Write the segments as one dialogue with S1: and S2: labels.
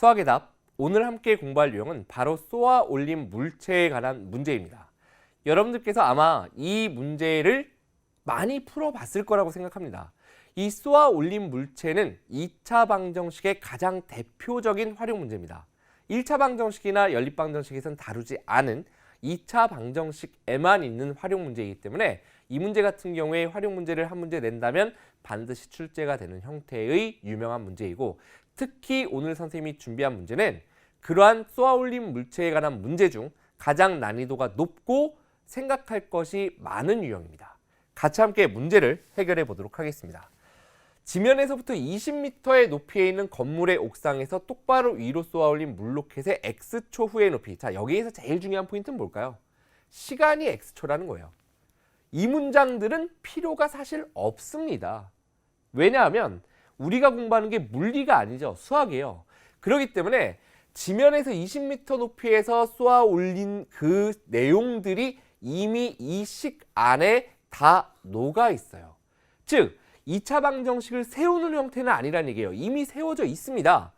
S1: 수학의 답 오늘 함께 공부할 유형은 바로 쏘아 올린 물체에 관한 문제입니다. 여러분들께서 아마 이 문제를 많이 풀어봤을 거라고 생각합니다. 이 쏘아 올린 물체는 2차 방정식의 가장 대표적인 활용 문제입니다. 1차 방정식이나 연립 방정식에선 다루지 않은 2차 방정식에만 있는 활용 문제이기 때문에 이 문제 같은 경우에 활용 문제를 한 문제 낸다면 반드시 출제가 되는 형태의 유명한 문제이고 특히 오늘 선생님이 준비한 문제는 그러한 쏘아올린 물체에 관한 문제 중 가장 난이도가 높고 생각할 것이 많은 유형입니다. 같이 함께 문제를 해결해 보도록 하겠습니다. 지면에서부터 20m의 높이에 있는 건물의 옥상에서 똑바로 위로 쏘아올린 물로켓의 x초 후의 높이. 자, 여기에서 제일 중요한 포인트는 뭘까요? 시간이 x초라는 거예요. 이 문장들은 필요가 사실 없습니다. 왜냐하면 우리가 공부하는 게 물리가 아니죠. 수학이에요. 그렇기 때문에 지면에서 20m 높이에서 쏘아 올린 그 내용들이 이미 이 식 안에 다 녹아 있어요. 즉, 2차 방정식을 세우는 형태는 아니라는 얘기예요. 이미 세워져 있습니다.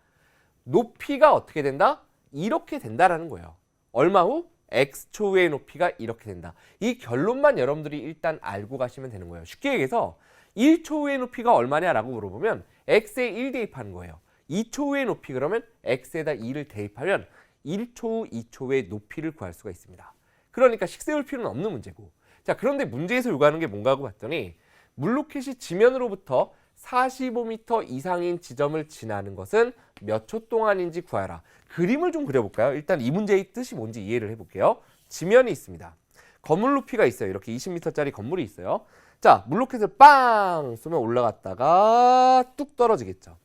S1: 높이가 어떻게 된다? 이렇게 된다라는 거예요. 얼마 후? x초의 높이가 이렇게 된다. 이 결론만 여러분들이 일단 알고 가시면 되는 거예요. 쉽게 얘기해서 1초 후의 높이가 얼마냐라고 물어보면 x에 1 대입하는 거예요. 2초 후의 높이 그러면 x에다 2를 대입하면 1초 후, 2초 후의 높이를 구할 수가 있습니다. 그러니까 식 세울 필요는 없는 문제고. 자, 그런데 문제에서 요구하는 게 뭔가 하고 봤더니 물로켓이 지면으로부터 45m 이상인 지점을 지나는 것은 몇 초 동안인지 구하라. 그림을 좀 그려볼까요? 일단 이 문제의 뜻이 뭔지 이해를 해볼게요. 지면이 있습니다. 건물 높이가 있어요. 이렇게 20m짜리 건물이 있어요. 자, 물로켓을 빵 쏘면 올라갔다가 뚝 떨어지겠죠.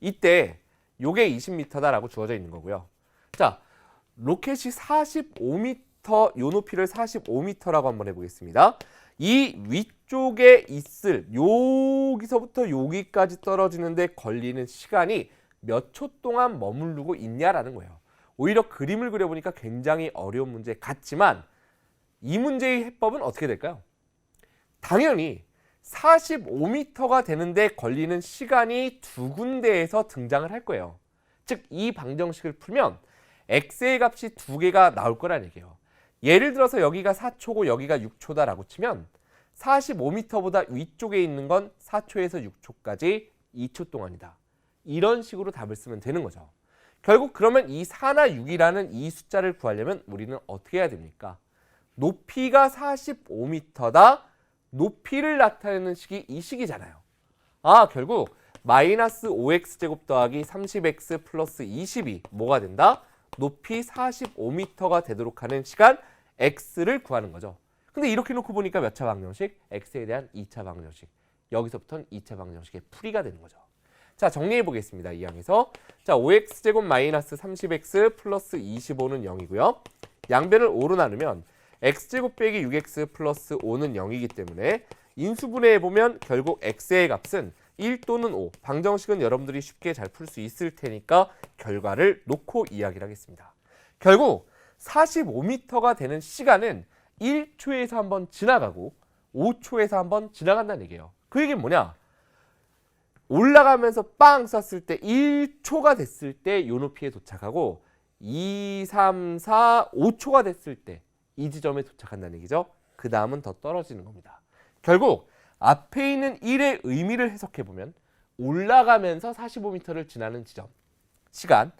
S1: 이때 요게 20m다라고 주어져 있는 거고요. 자, 로켓이 45m, 요 높이를 45m라고 한번 해보겠습니다. 이 위쪽에 있을 여기서부터 여기까지 떨어지는데 걸리는 시간이 몇 초 동안 머무르고 있냐라는 거예요. 오히려 그림을 그려보니까 굉장히 어려운 문제 같지만 이 문제의 해법은 어떻게 될까요? 당연히 45m가 되는데 걸리는 시간이 두 군데에서 등장을 할 거예요. 즉, 이 방정식을 풀면 x의 값이 두 개가 나올 거란 얘기예요. 예를 들어서 여기가 4초고 여기가 6초다라고 치면 45m보다 위쪽에 있는 건 4초에서 6초까지 2초 동안이다. 이런 식으로 답을 쓰면 되는 거죠. 결국 그러면 이 4나 6이라는 이 숫자를 구하려면 우리는 어떻게 해야 됩니까? 높이가 45m다. 높이를 나타내는 식이 이 식이잖아요. 아, 결국 마이너스 5x제곱 더하기 30x 플러스 22 뭐가 된다? 높이 45m가 되도록 하는 시간 x를 구하는 거죠. 근데 이렇게 놓고 보니까 몇 차 방정식? x에 대한 2차 방정식. 여기서부터는 2차 방정식의 풀이가 되는 거죠. 자, 정리해 보겠습니다. 이 항에서. 자, 5x제곱 마이너스 30x 플러스 25는 0이고요. 양변을 5로 나누면 x제곱 빼기 6x 플러스 5는 0이기 때문에 인수분해해 보면 결국 x의 값은 1 또는 5. 방정식은 여러분들이 쉽게 잘 풀 수 있을 테니까 결과를 놓고 이야기를 하겠습니다. 결국 45m가 되는 시간은 1초에서 한번 지나가고 5초에서 한번 지나간다는 얘기예요. 그 얘기는 뭐냐? 올라가면서 빵 쐈을 때 1초가 됐을 때요 높이에 도착하고 2, 3, 4, 5초가 됐을 때 이 지점에 도착한다는 얘기죠. 그 다음은 더 떨어지는 겁니다. 결국 앞에 있는 1의 의미를 해석해 보면 올라가면서 45m를 지나는 지점 시간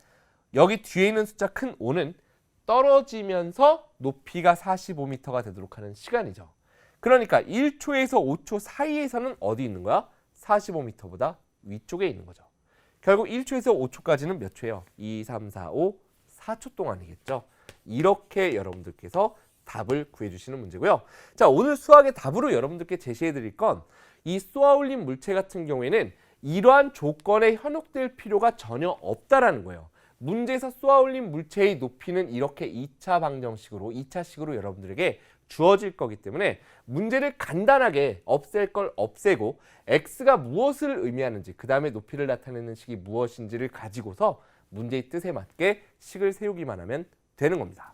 S1: 여기 뒤에 있는 숫자 큰 5는 떨어지면서 높이가 45m가 되도록 하는 시간이죠. 그러니까 1초에서 5초 사이에서는 어디 있는 거야? 45m보다 위쪽에 있는 거죠. 결국 1초에서 5초까지는 몇 초예요? 2, 3, 4, 5, 4초 동안이겠죠. 이렇게 여러분들께서 답을 구해주시는 문제고요. 자, 오늘 수학의 답으로 여러분들께 제시해 드릴 건 이 쏘아올린 물체 같은 경우에는 이러한 조건에 현혹될 필요가 전혀 없다라는 거예요. 문제에서 쏘아올린 물체의 높이는 이렇게 2차 방정식으로 2차식으로 여러분들에게 주어질 거기 때문에 문제를 간단하게 없앨 걸 없애고 x가 무엇을 의미하는지 그 다음에 높이를 나타내는 식이 무엇인지를 가지고서 문제의 뜻에 맞게 식을 세우기만 하면 되는 겁니다.